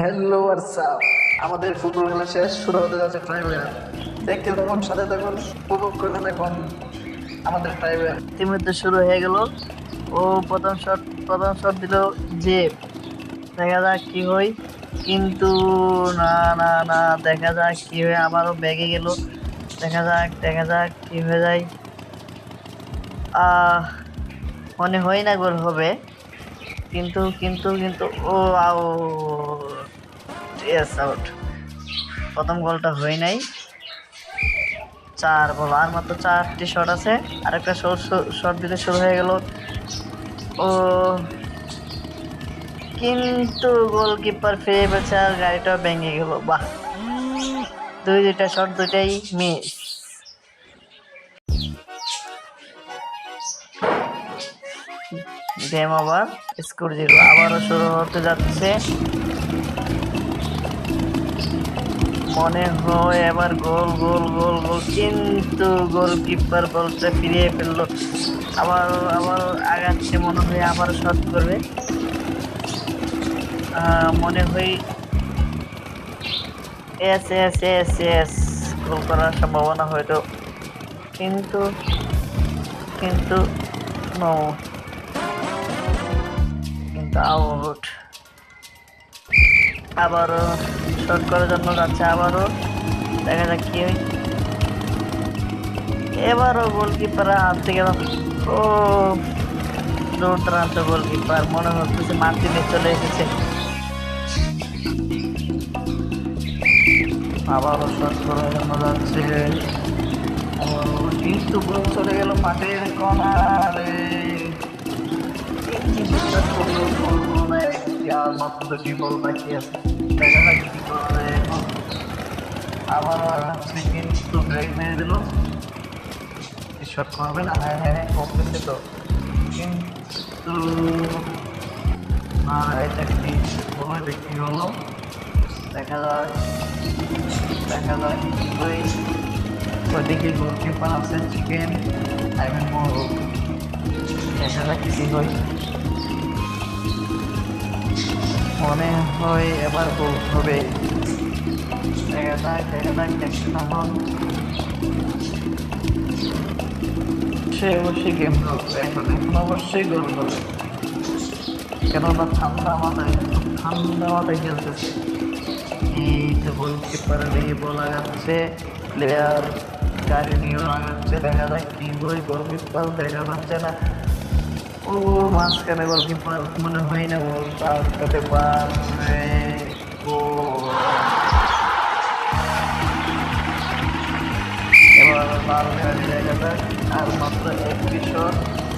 Hello WhatsApp আমাদের football খেলা শেষ, শুরু হতে যাচ্ছে ট্রাইবেল দেখতে থাকুন, সাথে থাকুন, উপভোগ করতে থাকুন আমাদের ট্রাইবেল ইতিমধ্যে শুরু হয়ে গেল। ও প্রথম শট প্রথম শট দিল যে দেখা যাক কি হয়। কিন্তু না না না, দেখা যাক কি হয়। আবারও ব্যাগে গেল। দেখা যাক দেখা যাক কি হয়ে যায়। মনে হয় না গোল হবে। কিন্তু কিন্তু কিন্তু, ও, আও ইয়েস আউট প্রথম গোলটা হয়ে নাই। চার বল, আর মাত্র চারটি শট আছে। আরেকটা শট দিতে শুরু হয়ে গেল। ও, কিন্তু গোলকিপার ফিরে পেয়েছে আর গাড়িটাও ভেঙে গেল। বাহ! দুই, দুইটা শট দুইটাই miss game over score zero আবারও শুরু হতে যাচ্ছে। মনে হয় এবার গোল গোল গোল গোল। কিন্তু গোলকিপার বলটা ফিরিয়ে ফেলল। আবার আবার আগাচ্ছে, মনে হয় আবার শট করবে। মনে হয় এস এস এস এস গোল করার সম্ভাবনা হয়তো। কিন্তু কিন্তু নো কিন্তু আউট আবারও শট করার জন্য যাচ্ছে আবারও। দেখা যাক কি হয়। এবারও গোলকিপার হাত থেকে ও, দুর্দান্ত গোলকিপার মনে হচ্ছে মার্টিনে চলে এসেছে। আবারও শট করার জন্য যাচ্ছে কিন্তু চলে গেল মাঠের কর্নারে আর মাত্র দুটি বল বাকি আছে। দেখা যাক কি করে আবার হচ্ছে কিন্তু ব্রেক মেরে দিল। শট করবে না? হ্যাঁ হ্যাঁ করতেছে তো। না, এটা কি বলে হলো? দেখা যাক। দেখা যাক ওই ওইদিকে গোলকিপার আছে চিকেন মোর দেখা যাক কি হয়। মনে হয় এবার হবে। দেখা যাক দেখা যাক দেখতে থাকুন সে অবশ্যই গেম এখন এখন অবশ্যই গোল করবে কেননা ঠান্ডা মাথায় ঠান্ডা মাথায় খেলতেছে। এই তো গোলকিপার দিয়ে বলা যাচ্ছে প্লেয়ার গাড়ি নিয়েও লাগাচ্ছে, দেখা যায় কি বই গোলকিপার দেখা যাচ্ছে না। ও, মাঝখানে গোলকিপার মনে হয় না তার সাথে পারবে এবার লাল গাড়ি দেখা আর মাত্র একটি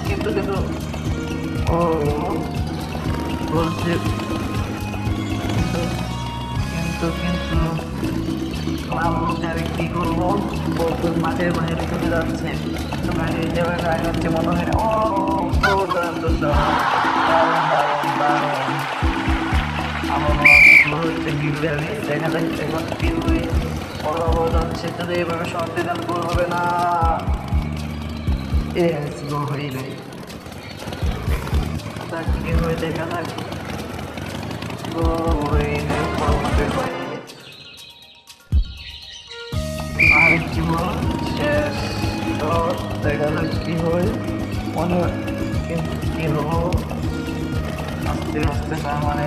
কিন্তু কিন্তু ও, বলছে, কিন্তু কিন্তু কি করব বলতে মাঠের বাইরে যাচ্ছে গাড়ি যাবে গাড়ি হয়। ও দেখা যাচ্ছে এখন এভাবে শর্ট দিলে গোল হবে না এস গোল হয়ে গেল তা কি হয়ে দেখা যাক গোল হয়ে গেল মনে কি- হব আস্তে আস্তে তার মানে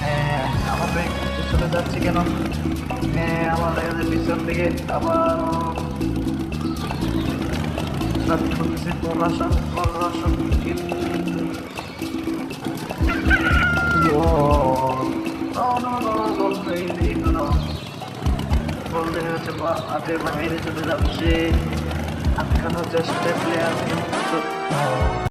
হ্যাঁ আমার ব্যাগ চলে যাচ্ছে কেন হ্যাঁ আমার দেখা যায় পিছন থেকে আবার ঠুকছে প্রকাশন প্রকাশন বলতে হচ্ছে হাতের বাইরে চলে যাচ্ছে আটকানোর চেষ্টা প্লেয়ার কিন্তু